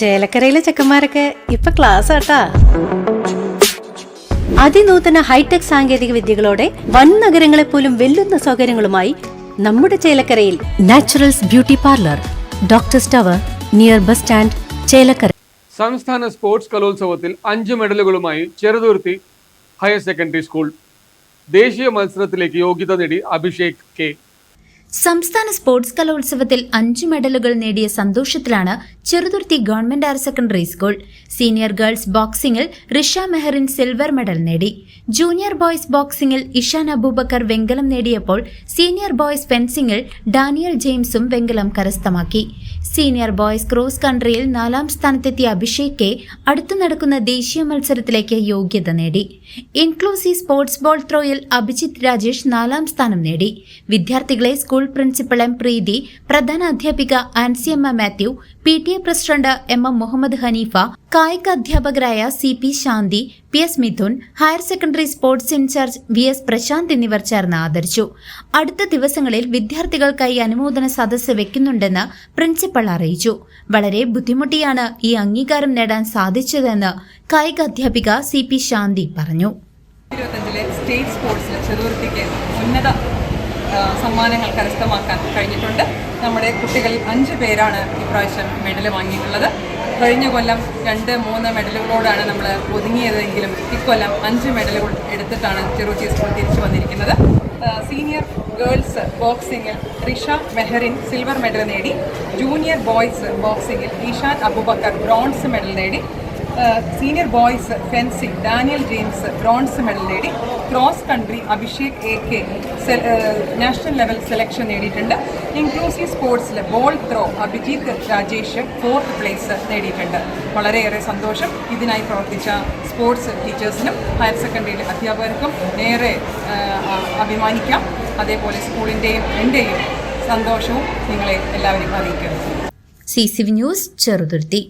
ചേലക്കരയിലെ ചെക്കന്മാരൊക്കെ ഇപ്പൊ ക്ലാസ് ആട്ടാ. അതിനൂതന ഹൈടെക് സാങ്കേതിക വിദ്യകളോടെ വൻ നഗരങ്ങളെ പോലും വെല്ലുന്ന സൗകര്യങ്ങളുമായി നമ്മുടെ ചേലക്കരയിൽ Naturals beauty parlour doctor tower near bus stand Chelakkara. സംസ്ഥാന സ്പോർട്സ് കലോത്സവത്തിൽ അഞ്ച് മെഡലുകളുമായി ചെറുതുരുത്തി ഹയർ സെക്കൻഡറി സ്കൂൾ ദേശീയ മത്സരത്തിലേക്ക് യോഗ്യത നേടി അഭിഷേക് കെ. സംസ്ഥാന സ്പോർട്സ് കലോത്സവത്തിൽ അഞ്ച് മെഡലുകൾ നേടിയ സന്തോഷത്തിലാണ് Cheruthuruthy government higher secondary school. Senior girls ബോക്സിംഗിൽ Risha Mehreen silver medal നേടി. ജൂനിയർ ബോയ്സ് ബോക്സിംഗിൽ ഇഷാൻ അബൂബക്കർ വെങ്കലം നേടിയപ്പോൾ സീനിയർ ബോയ്സ് ഫെൻസിംഗിൽ ഡാനിയൽ ജെയിംസും വെങ്കലം കരസ്ഥമാക്കി. സീനിയർ ബോയ്സ് ക്രോസ് കൺട്രിയിൽ നാലാം സ്ഥാനത്തെത്തിയ അഭിഷേക് കെ അടുത്തു നടക്കുന്ന ദേശീയ മത്സരത്തിലേക്ക് യോഗ്യത നേടി. ഇൻക്ലൂസീവ് സ്പോർട്സ് ബോൾ ത്രോയിൽ അഭിജിത്ത് രാജേഷ് നാലാം സ്ഥാനം നേടി. വിദ്യാർത്ഥികളെ സ്കൂൾ പ്രിൻസിപ്പൽ എം പ്രീതി പ്രധാന അധ്യാപിക Ansiyamma Mathew P T A president M M Muhammad Haneefa കായിക അധ്യാപകരായ C P Shanthi P S Mithun higher secondary sports in-charge V S Prashanth എന്നിവർ ചേർന്ന് ആദരിച്ചു. അടുത്ത ദിവസങ്ങളിൽ വിദ്യാർത്ഥികൾക്കായി അനുമോദന സദസ്സ് വെക്കുന്നുണ്ടെന്ന് പ്രിൻസിപ്പൾ അറിയിച്ചു. വളരെ ബുദ്ധിമുട്ടിയാണ് ഈ അംഗീകാരം നേടാൻ സാധിച്ചതെന്ന് കായിക അധ്യാപിക സി പി ശാന്തി പറഞ്ഞു. സ്റ്റേറ്റ് സ്പോർട്സിൽ ചെറുവർത്തിക്ക് ഉന്നത സമ്മാനങ്ങൾ കരസ്ഥമാക്കാൻ കഴിഞ്ഞിട്ടുണ്ട്. നമ്മുടെ കുട്ടികളിൽ അഞ്ച് പേരാണ് ഇപ്രാവശ്യം മെഡൽ വാങ്ങിയിട്ടുള്ളത്. കഴിഞ്ഞ കൊല്ലം രണ്ട് മൂന്ന് മെഡലുകളോടാണ് നമ്മൾ ഒതുങ്ങിയതെങ്കിലും ഇക്കൊല്ലം അഞ്ച് മെഡലുകൾ എടുത്തിട്ടാണ് ചെറുത്തി സ്കൂൾ തിരിച്ചു വന്നിരിക്കുന്നത്. സീനിയർ ഗേൾസ് ബോക്സിംഗിൽ റിഷ മെഹറിൻ സിൽവർ മെഡൽ നേടി. ജൂനിയർ ബോയ്സ് ബോക്സിംഗിൽ ഈഷാൻ അബുബക്കർ ബ്രോൺസ് മെഡൽ നേടി. Senior boys fencing Daniel James bronze medal നേടി. Cross country Abhishek A K national level selection നേടിയിട്ടുണ്ട്. ഇൻക്ലൂസീവ് സ്പോർട്സിൽ ball throw Abhijith Rajesh fourth place നേടിയിട്ടുണ്ട്. വളരെയേറെ സന്തോഷം. ഇതിനായി പ്രവർത്തിച്ച സ്പോർട്സ് ടീച്ചേഴ്സിനും ഹയർ സെക്കൻഡറിയിലെ അധ്യാപകർക്കും ഏറെ അഭിമാനിക്കാം. അതേപോലെ സ്കൂളിന്റെയും എന്റെയും സന്തോഷവും നിങ്ങളെ എല്ലാവരും അറിയിക്കുന്നു. C C V news Cheruthuruthy.